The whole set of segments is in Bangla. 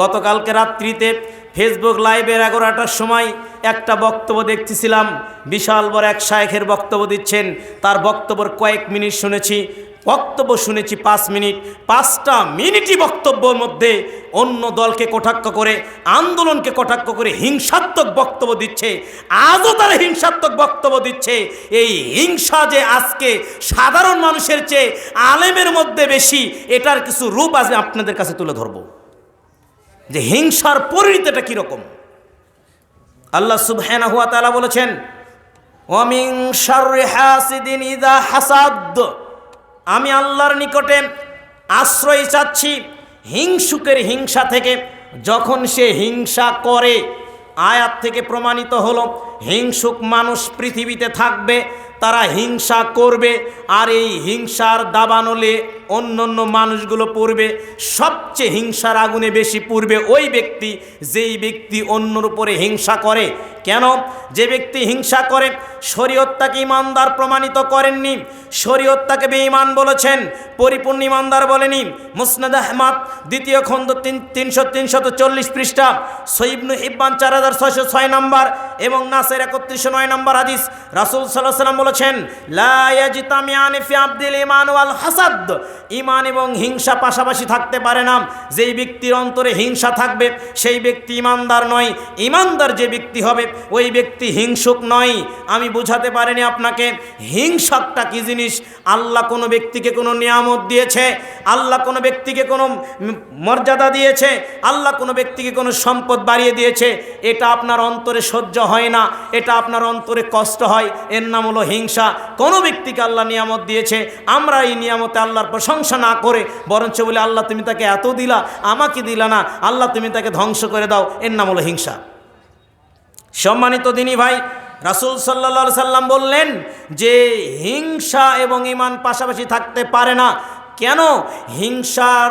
গতকালকে রাত্রিতে ফেসবুক লাইভের এগারোটার সময় একটা বক্তব্য দেখতেছিলাম। বিশাল বড় এক শায়েখের বক্তব্য দিচ্ছেন। তার বক্তব্যের কয়েক মিনিট শুনেছি, বক্তব্য শুনেছি পাঁচ মিনিট। পাঁচটা মিনিটই বক্তব্যর মধ্যে অন্য দলকে কটাক্ষ করে, আন্দোলনকে কটাক্ষ করে হিংসাত্মক বক্তব্য দিচ্ছে। আজও তারা হিংসাত্মক বক্তব্য দিচ্ছে। এই হিংসা যে আজকে সাধারণ মানুষের চেয়ে আলেমের মধ্যে বেশি, এটার কিছু রূপ আজ আপনাদের কাছে তুলে ধরবো। যে হিংসার পরিণতিটা কীরকম? আল্লাহ সুবহানাহু হুয়া তাআলা বলেছেন শাররি হাসিদিন ইদা হাসাদ। আমি আল্লাহর নিকটে আশ্রয় চাচ্ছি হিংসুকের হিংসা থেকে। যখন সে হিংসা করে, আয়াত থেকে প্রমাণিত হলো, হিংসুক মানুষ পৃথিবীতে থাকবে তারা হিংসা করবে আর এই হিংসার দাবানলে অন্য অন্য মানুষগুলো পড়বে। সবচেয়ে হিংসার আগুনে বেশি পূর্বে ওই ব্যক্তি, যেই ব্যক্তি অন্যর উপরে হিংসা করে। কেন? যে ব্যক্তি হিংসা করে, শরীয়ত তাকে ইমানদার প্রমাণিত করেননি। শরীয়ত তাকে বেঈমান বলেছেন। পরিপূর্ণ ইমানদার বলেনি। মুসনাদ আহমদ, দ্বিতীয় খণ্ড তিন তিনশো তিনশত চল্লিশ পৃষ্ঠা সৈবনু ইব্বান চার হাজার ছয়শো ছয় নম্বর এবং নাসের একত্রিশশো নয় নম্বর হাদিস। রাসুল সাল্লাহ সাল্লাম বলেছেন ওয়াল হাসাদ। ইমান এবং হিংসা পাশাপাশি থাকতে পারে না। যেই ব্যক্তির অন্তরে হিংসা থাকবে, সেই ব্যক্তি ইমানদার নয়। ইমানদার যে ব্যক্তি হবে, ওই ব্যক্তি হিংসুক নয়। আমি বুঝাতে পারিনি আপনাকে, হিংসাকটা কি জিনিস? আল্লাহ কোনো ব্যক্তিকে কোনো নিয়ামত দিয়েছে, আল্লাহ কোনো ব্যক্তিকে কোনো মর্যাদা দিয়েছে, আল্লাহ কোনো ব্যক্তিকে কোনো সম্পদ বাড়িয়ে দিয়েছে। এটা আপনার অন্তরে সহ্য হয় না, এটা আপনার অন্তরে কষ্ট হয়। এর নাম হলো হিংসা, কোনো ব্যক্তিকে আল্লাহ নিয়ামত দিয়েছে, আমরা এই নিয়ামতে আল্লাহর প্রশংসা না করে, বরঞ্চ বলে, আল্লাহ, তুমি তাকে এত দিলা, আমাকে দিলা না, আল্লাহ, তুমি তাকে ধ্বংস করে দাও। এর নাম হলো হিংসা। সম্মানিত দিনী ভাই, রাসুল সাল্লা সাল্লাম বললেন যে, হিংসা এবং ইমান পাশাপাশি থাকতে পারে না। কেন? হিংসার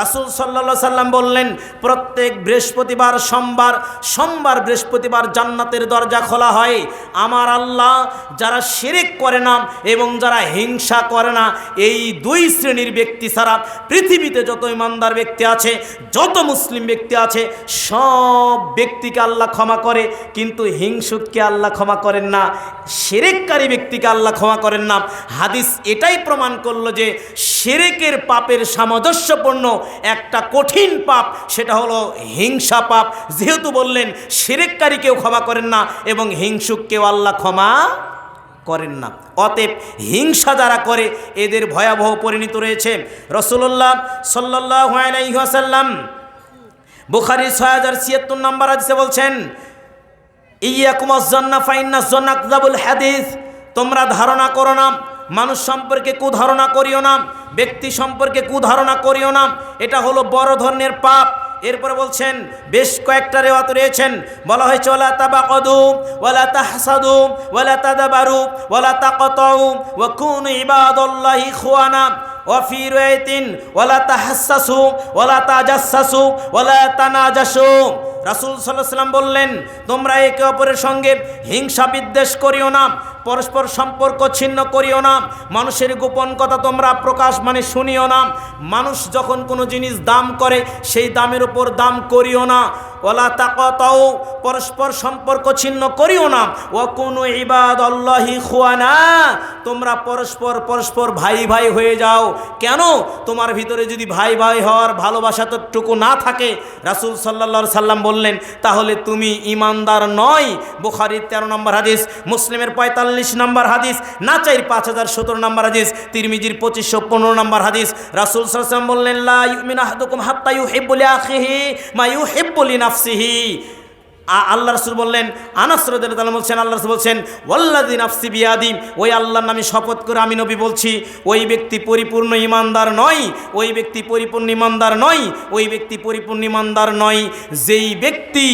রাসুল সাল্লা সাল্লাম বললেন, প্রত্যেক বৃহস্পতিবার সোমবার সোমবার বৃহস্পতিবার জান্নাতের দরজা খোলা হয়। আমার আল্লাহ যারা শিরিক করে না এবং যারা হিংসা করে না, এই দুই শ্রেণির ব্যক্তি ছাড়া পৃথিবীতে যত ইমানদার ব্যক্তি আছে, যত মুসলিম ব্যক্তি আছে, সব ব্যক্তিকে আল্লাহ ক্ষমা করে, কিন্তু হিংসুককে আল্লাহ ক্ষমা করেন না সেরেককারী ব্যক্তিকে আল্লাহ ক্ষমা করেন না। হাদিস এটাই প্রমাণ করল যে সেরেকের পাপের সামঞ্জস্যপূর্ণ একটা কঠিন পাপ, সেটা হলো হিংসা পাপ। যেহেতু বললেন সেরেককারীকেও ক্ষমা করেন না এবং হিংসুককেও আল্লাহ ক্ষমা করেন না। অতএব হিংসা যারা করে, এদের ভয়াবহ পরিণত রয়েছে। রসুল্লাহ সাল্লাহ আলাইহাসাল্লাম বুখারির ছয় হাজার ছিয়াত্তর নম্বর আদিসে বলছেন ইয়াকুমাজ্জন্না ফাইন্না জন্নাকজাবুল হাদিস। তোমরা ধারণা করো না মানুষ সম্পর্কে কুধারণা করিও না, ব্যক্তি সম্পর্কে কুধারণা করিও না। এটা হলো বড় ধরনের পাপ। এরপরে বলছেন, বেশ কয়েকটা রেওয়াত রয়েছেন। বলা হয়েছে ওলা তাবা কদুম ওলা তাহসাদু ওলা তাদাবারু ওলা তাকতাউ, ওয়া কুনু ইবাদাল্লাহি খুয়ানা ওয়াফি রয়াতিন ওয়ালা তাহাসসাসু, ওয়ালা তাজাসসাসু, ওয়ালা তানাজাসু। রাসূল সাল্লাল্লাহু বললেন, তোমরা একে অপরের সঙ্গে হিংসা বিদ্বেষ করিও না। পরস্পর সম্পর্ক ছিন্ন করিও না। মানুষের গোপন কথা তোমরা প্রকাশ মানে শুনিও না। মানুষ যখন কোনো জিনিস দাম করে, সেই দামের উপর দাম করিও না। ওলা তাকতাও পরস্পর সম্পর্ক ছিন্ন করিও না। ও কোনো ইবাদ আল্লাহি খুয়ানা, তোমরা পরস্পর পরস্পর ভাই ভাই হয়ে যাও। কেন? তোমার ভিতরে যদি ভাই ভাই হওয়ার ভালোবাসা তোটুকু না থাকে, রাসুল সাল্লা সাল্লাম বললেন, তাহলে তুমি ইমানদার নয়। বুখারির তেরো নম্বর হাদিস, মুসলিমের পঁয়তাল্লিশ নম্বর হাদিস, না নাচাইর পাঁচ হাজার সতেরো নম্বর হাদিস, তিরমিজির পঁচিশশো পনেরো নম্বর হাদিস। রাসুল সাল্লাম বললেন, লা ইউমিন আহাদুকুম হাত্তা ইউহিব্বু লিআখিহি মা ইউহিব্বু লিনাফসিহি আ- আল্লাহ রসুল বললেন, আনাস বলছেন, আল্লাহ রসুল বলছেন ওয়াল্লাদিন আফসি বিয়াদি ওই আল্লাহর নামে শপথ করে আমি নবী বলছি, ওই ব্যক্তি পরিপূর্ণ ইমানদার নয়, ওই ব্যক্তি পরিপূর্ণ ইমানদার নয়, ওই ব্যক্তি পরিপূর্ণ ইমানদার নয়, যেই ব্যক্তি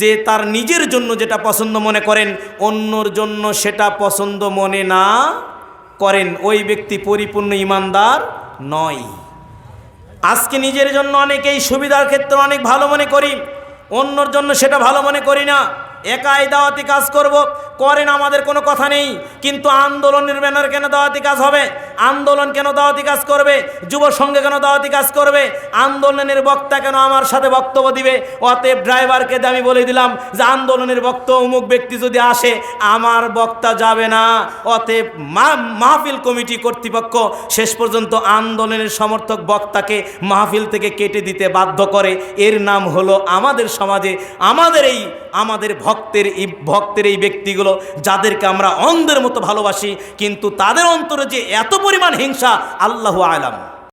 যে তার নিজের জন্য যেটা পছন্দ মনে করেন, অন্যর জন্য সেটা পছন্দ মনে না করেন, ওই ব্যক্তি পরিপূর্ণ ইমানদার নয়। আজকে নিজের জন্য অনেকেই সুবিধার ক্ষেত্রে অনেক ভালো মনে করি অন্যর জন্য সেটা ভালো মনে করি না। একাই দাওয়াতি কাজ করব, করেন আমাদের কোনো কথা নেই, কিন্তু আন্দোলনের ব্যানার কেন দাওয়াতি কাজ হবে? আন্দোলন কেন দাওয়াতি কাজ করবে? যুব সংঘে কেন দাওয়াতি কাজ করবে? আন্দোলনের বক্তা কেন আমার সাথে বক্তব্য দিবে? অতএব ড্রাইভারকে আমি বলে দিলাম যে আন্দোলনের বক্তা, অমুক ব্যক্তি যদি আসে, আমার বক্তা যাবে না। অতএব মাহফিল কমিটি কর্তৃপক্ষ শেষ পর্যন্ত আন্দোলনের সমর্থক বক্তাকে মাহফিল থেকে কেটে দিতে বাধ্য করে। এর নাম হলো আমাদের সমাজে, আমাদের এই, আমাদের ভক্তের এই ভক্তের এই ব্যক্তিগুলো, যাদেরকে আমরা অন্ধের মতো ভালোবাসি, কিন্তু তাদের অন্তরে যে এত পরিমাণ হিংসা আল্লাহ আলাম।